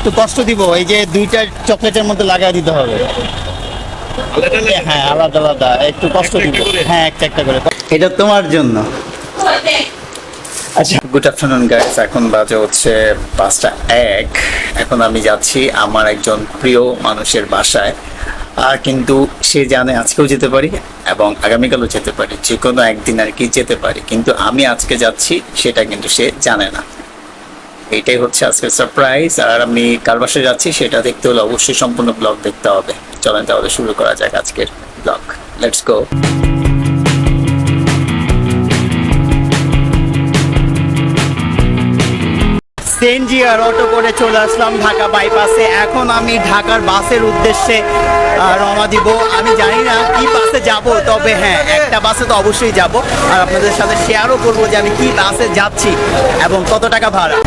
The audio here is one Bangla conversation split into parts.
একটু কষ্ট দিব এই যে দুইটা চকলেটের মধ্যে লাগাই দিতে হবে। হ্যাঁ আলাদা আলাদা একটু কষ্ট দিব। হ্যাঁ একটা একটা করে। এটা তোমার জন্য। আচ্ছা। গুড আফটারনুন গাইস এখন বাজে হচ্ছে পাঁচটা এক। এখন আমি যাচ্ছি আমার একজন প্রিয় মানুষের বাসায়। আর কিন্তু সে জানে আজকেও যেতে পারি এবং আগামীকালও যেতে পারি। যে কোনো একদিন আর কি যেতে পারি। কিন্তু আমি আজকে যাচ্ছি সেটা কিন্তু সে জানে না। এটাই হচ্ছে আজকের সারপ্রাইজ আর আমি কার বাসায় যাচ্ছি সেটা দেখতে হলে অবশ্যই সম্পূর্ণ ব্লগ দেখতে হবে। চলেন তাহলে শুরু করা যাক আজকের ব্লগ লেটস গো সিএনজি আর অটো করে চলে আসলাম ঢাকা বাইপাসে। এখন আমি ঢাকার বাসের উদ্দেশ্যে রওনা দিব। আমি জানি না কি বাসে যাব, তবে হ্যাঁ একটা বাসে তো অবশ্যই যাব। আর আপনাদের সাথে শেয়ারও করব যে আমি কি বাসে যাচ্ছি এবং কত টাকা ভাড়া।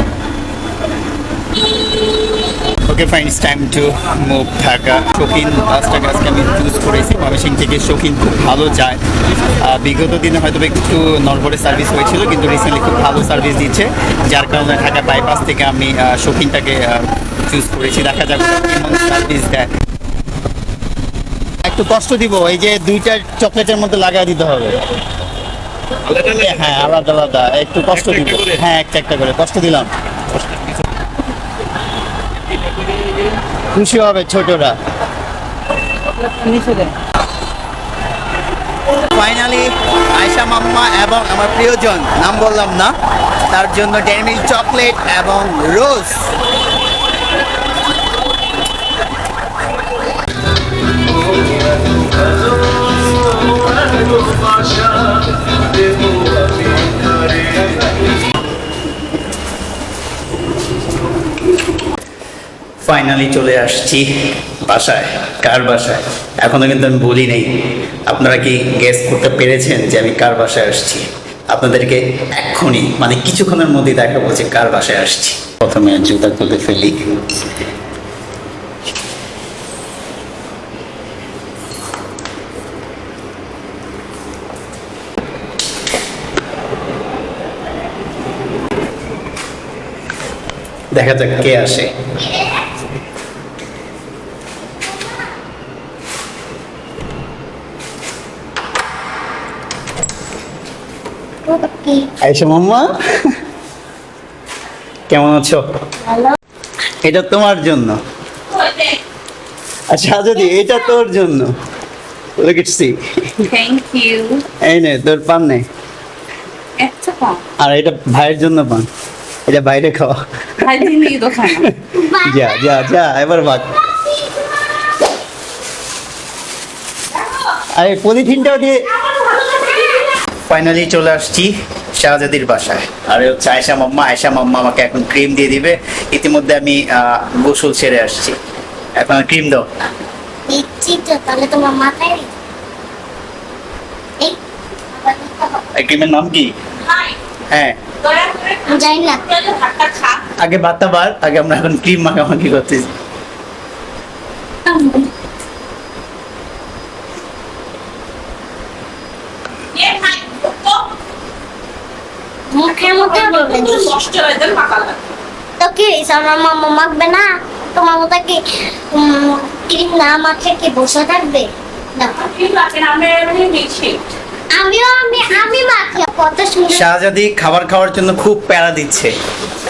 Okay fine it's time to move Dhaka Shoukhin বাসটাকে আজকে আমি চুজ করেছি। ময়মনসিং থেকে শৌখিন খুব ভালো যায়। বিগত দিনে হয়তো একটু নরবরে সার্ভিস হয়েছিল কিন্তু রিসেন্টলি খুব ভালো সার্ভিস দিচ্ছে। যার কারণে ঢাকা বাইপাস থেকে আমি শৌখিনটাকে চুজ করেছি। দেখা যাক কেমন সার্ভিস দেয়। একটু কষ্ট দিব এই যে দুইটা চকলেটের মধ্যে লাগাই দিতে হবে। হ্যাঁ আলাদা আলাদা। একটু কষ্ট দিব। হ্যাঁ একটা একটা করে। কষ্ট দিলাম। খুশি হবে ছোটরা। ফাইনালি আয়সা মাম্মা এবং আমার প্রিয়জন, নাম বললাম না, তার জন্য ডেয়ারি চকলেট এবং রোজ। ফাইনালি চলে আসছি বাসায়, কার বাসায়? এখনও কিন্তু আমি বলি নেই। আপনারা কি গেস করতে পেরেছেন যে আমি কার বাসায় আসছি? আপনাদেরকে এক্ষুনি মানে কিছুক্ষণের মধ্যেই দেখাবো যে কার বাসায় আসছি। প্রথমে জুতা তুলে ফেলি। দেখা যাক কে আসে। আইসা মাম্মা কেমন আছো? এটা তোমার জন্য। আচ্ছা যদি এটা তোর জন্য। Look at see. Thank you এই নে তোর পান নে। আর এটা ভাইয়ের জন্য পান। এটা বাইরে খাওয়া। যা যা যা এবার ভাগ। আরে পলিথিনটাও দিয়ে ফাইনালি চলে আসছি শাহজাদির বাসায়। আর হচ্ছে আয়সা মাম্মা আয়সা মাম্মা আমাকে এখন ক্রিম দিয়ে দিবে। ইতিমধ্যে আমি আহ, গোসল সেরে আসছি। এখন ক্রিম দাও। তাহলে তোমার মাথায় এই এই ক্রিমের নাম কি? হ্যাঁ। আগে ভাতটা বার আগে আমরা এখন ক্রিম মাখামাখি করতেছি মুখের মধ্যে বলে দিস তো কি আমার মামা মাখবে না? তোমার মতো কি ক্রিম না মাখে কি বসে থাকবে? আমিও আমি আমি মাখি কত সুন্দর শাহজাদি খাবার খাওয়ার জন্য খুব প্যারা দিচ্ছে।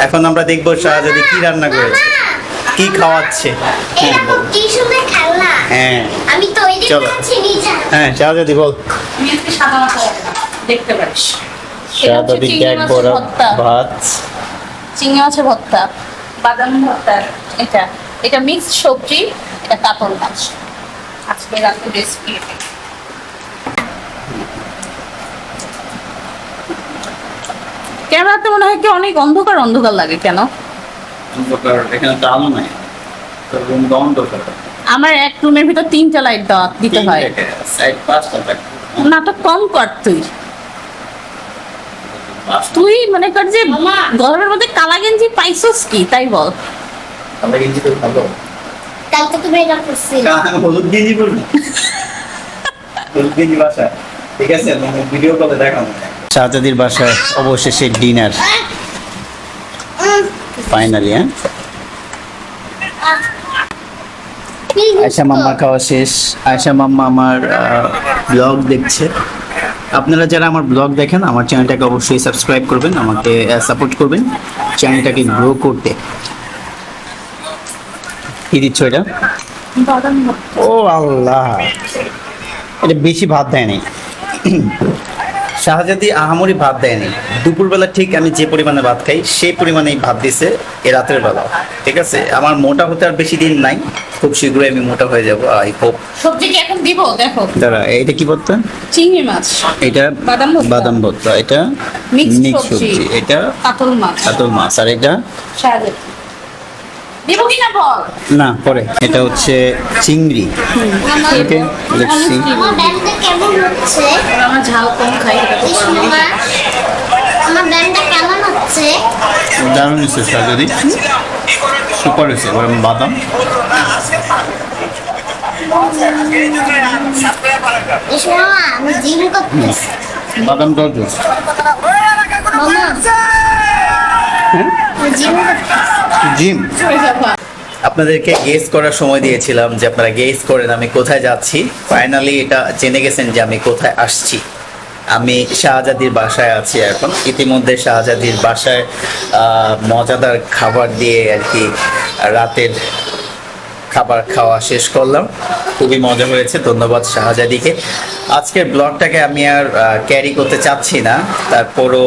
এখন আমরা দেখব শাহজাদি কি রান্না করেছে কি খাওয়াচ্ছে। হ্যাঁ বল। কি সুন্দর খেলনা? হ্যাঁ। আমি তৈরি চলো। নিজে হ্যাঁ শাহজাদি বল। দেখতে পারিস। চিংড়ি এক মাছের বড় ভর্তা। ভাত। চিংড়ি মাছের ভর্তা। বাদাম ভর্তা। এটা। এটা মিক্সড সবজি এটা কাতল মাছ। আজকে রাত্রে রেসিপি ক্যামেরাতে মনে হয় কি অনেক অন্ধকার অন্ধকার লাগে কেন? অন্ধকার এখানে তো আলো নাই। তো রুম তো অন্ধকার। আমার এক রুমের ভিতর তিনটা লাইট দেওয়া দিতে হয়। থাকে নাটক কম কর তুই। তুই মনে কর যে গরমের মধ্যে কালা গেঞ্জি পাইছস কি? তাই বল। আমরা গেঞ্জি তো ভালো। কাল তো তুমি এটা হলুদ গেঞ্জি পরবো? হলুদ গেঞ্জি বাসা ঠিক আছে ভিডিও কলে দেখাও শাহজাদির বাসায় অবশেষে ডিনার ফাইনালি হ্যাঁ? আয়সা মাম্মা খাওয়া শেষ। আয়সা মাম্মা আমার ব্লগ দেখছে। আপনারা যারা আমার ব্লগ দেখেন আমার চ্যানেলটাকে অবশ্যই সাবস্ক্রাইব করবেন আমাকে সাপোর্ট করবেন চ্যানেলটাকে গ্রো করতে। কি দিচ্ছ এটা? ও আল্লাহ। এটা বেশি ভাত দেয়নি শাহজাদি আহামরি ভাত দেয়নি। দুপুরবেলা ঠিক আমি যে পরিমাণে ভাত খাই সেই পরিমাণেই ভাত দিছে এ রাতের বেলা। ঠিক আছে? আমার মোটা হতে আর বেশি দিন নাই। খুব শীঘ্রই আমি মোটা হয়ে যাব আই হোপ। সবজি কি এখন দিব? দেখো। দাঁড়া এটা কি ভর্তা? চিংড়ি মাছ। এটা বাদাম ভর্তা। বাদাম ভর্তা এটা মিক্স সবজি। এটা কাতল মাছ। কাতল মাছ আর এটা? বল না পরে। এটা হচ্ছে চিংড়ি। ওকে দারুণ সুপার হয়েছে বাদাম। ইস মামা আমি জিম করতেছি। বাদাম দরজ মামা আমি জিম। আপনাদেরকে গেস করার সময় দিয়েছিলাম যে আপনারা গেস করেন আমি কোথায় যাচ্ছি। ফাইনালি এটা জেনে গেছেন যে আমি কোথায় আসছি। আমি শাহজাদির বাসায় আছি এখন। ইতিমধ্যে শাহজাদির বাসায় মজাদার খাবার দিয়ে আর কি রাতের খাবার খাওয়া শেষ করলাম। খুবই মজা হয়েছে ধন্যবাদ শাহজাদিকে। আজকের ব্লগটাকে আমি আর ক্যারি করতে চাচ্ছি না। তারপরও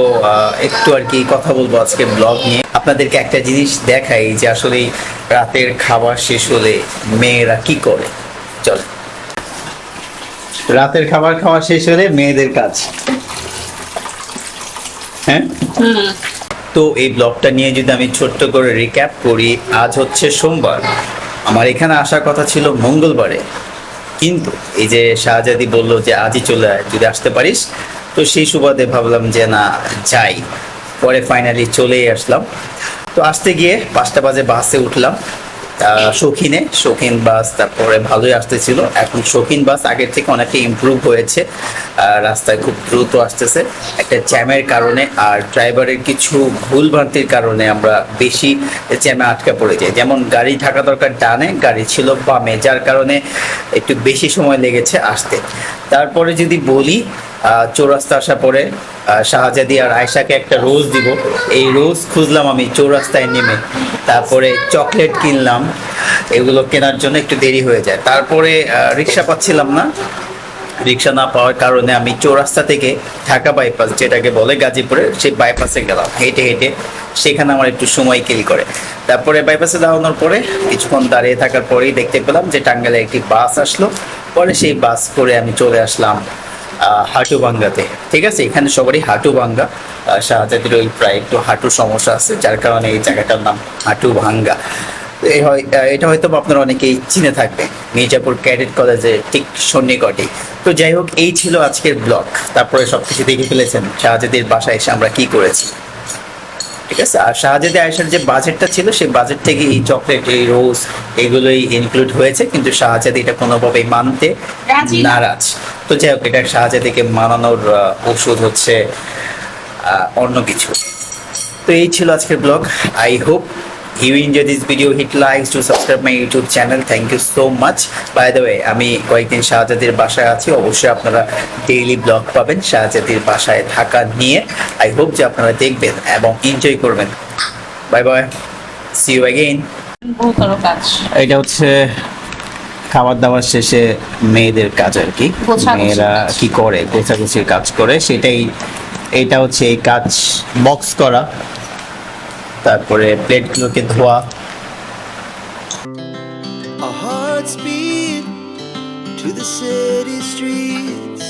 একটু আর কি কথা বলব আজকে ব্লগ নিয়ে। আপনাদেরকে একটা জিনিস দেখাই যে আসলে রাতের খাবার শেষ হলে মেয়েরা কি করে? চল। রাতের খাবার খাওয়া শেষ হলে মেয়েদের কাজ। হ্যাঁ? তো এই ব্লগটা নিয়ে যদি আমি ছোট্ট করে রিক্যাপ করি আজ হচ্ছে সোমবার। আমার এখানে আসার কথা ছিল মঙ্গলবারে। কিন্তু এই যে শাহজাদি বলল যে আজই চলে আয়, যদি আসতে পারিস, তো সেই সুবাদে ভাবলাম যে না, যাই। পরে ফাইনালি চলেই আসলাম। তো আসতে গিয়ে পাঁচটা বাজে বাসে উঠলাম। শৌখিনে শৌখিন বাস তারপরে ভালোই আসতেছিল। এখন শৌখিন বাস আগের থেকে অনেকটা ইমপ্রুভ হয়েছে। রাস্তায় খুব দ্রুত আসতেছে। একটা জ্যামের কারণে আর ড্রাইভারের কিছু ভুল ভ্রান্তির কারণে আমরা বেশি জ্যামে আটকে পড়ে যাই। যেমন গাড়ি থাকা দরকার ডানে, গাড়ি ছিল বামে, যার কারণে একটু বেশি সময় লেগেছে আসতে। তারপরে যদি বলি চৌরাস্তা আসার পরে শাহজাদি আর আয়সাকে একটা রোজ দিব। এই রোজ খুঁজলাম আমি চৌরাস্তায় নেমে। তারপরে চকলেট কিনলাম। এগুলো কেনার জন্য একটু দেরি হয়ে যায়। তারপরে রিক্সা পাচ্ছিলাম না। রিক্সা না পাওয়ার কারণে আমি চৌরাস্তা থেকে ঢাকা বাইপাস যেটাকে বলে গাজীপুরে, সেই বাইপাসে গেলাম। হেঁটে হেঁটে সেখানে আমার একটু সময় কিল করে। তারপরে বাইপাসে দাঁড়ানোর পরে কিছুক্ষণ দাঁড়িয়ে থাকার পরেই দেখতে পেলাম যে টাঙ্গাইলে একটি বাস আসলো। পরে সেই বাস করে আমি চলে আসলাম আহ, হাটুভাঙ্গাতে ঠিক আছে? এখানে সবারই হাঁটু ভাঙ্গা শাহজাদির ওই প্রায় একটু হাঁটুর সমস্যা আছে যার কারণে এই জায়গাটার নাম হাটুভাঙ্গা এই হয় এটা হয়তো আপনারা অনেকেই চিনে থাকবে মির্জাপুর ক্যাডেট কলেজে ঠিক সন্নিকটে। তো যাই হোক এই ছিল আজকের ব্লগ। তারপরে সবকিছু দেখে ফেলেছেন শাহজাদির বাসায় এসে আমরা কি করেছি। ঠিক আছে? আর শাহজাদি আয়েশার যে বাজেটটা ছিল সেই বাজেট থেকে এই চকলেট এই রোজ এগুলোই ইনক্লুড হয়েছে কিন্তু শাহজাদি এটা কোনোভাবেই মানতে নারাজ। তো যাই হোক এটা শাহজাদিকে মানানোর ওষুধ হচ্ছে অন্য কিছু। তো এই ছিল আজকের blog I hope you enjoy this video hit likes to subscribe my YouTube channel thank you so much by the way আমি কয়েকদিন শাহজাদির বাসায় আছি। অবশ্যই আপনারা ডেইলি ব্লগ পাবেন শাহজাদির বাসায় থাকা নিয়ে। আই হোপ যে আপনারা দেখবেন এবং এনজয় করবেন। Bye bye see you again এটা হচ্ছে খাবার দাবার শেষে মেয়েদের কাজ আর কি। মেয়েরা। কি করে? গোছাগুছির কাজ করে। সেটাই এটা হচ্ছে এই কাজ বক্স করা। তারপরে প্লেটগুলোকে ধোয়া Our hearts beat to the city streets.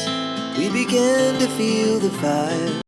We began to feel the fire.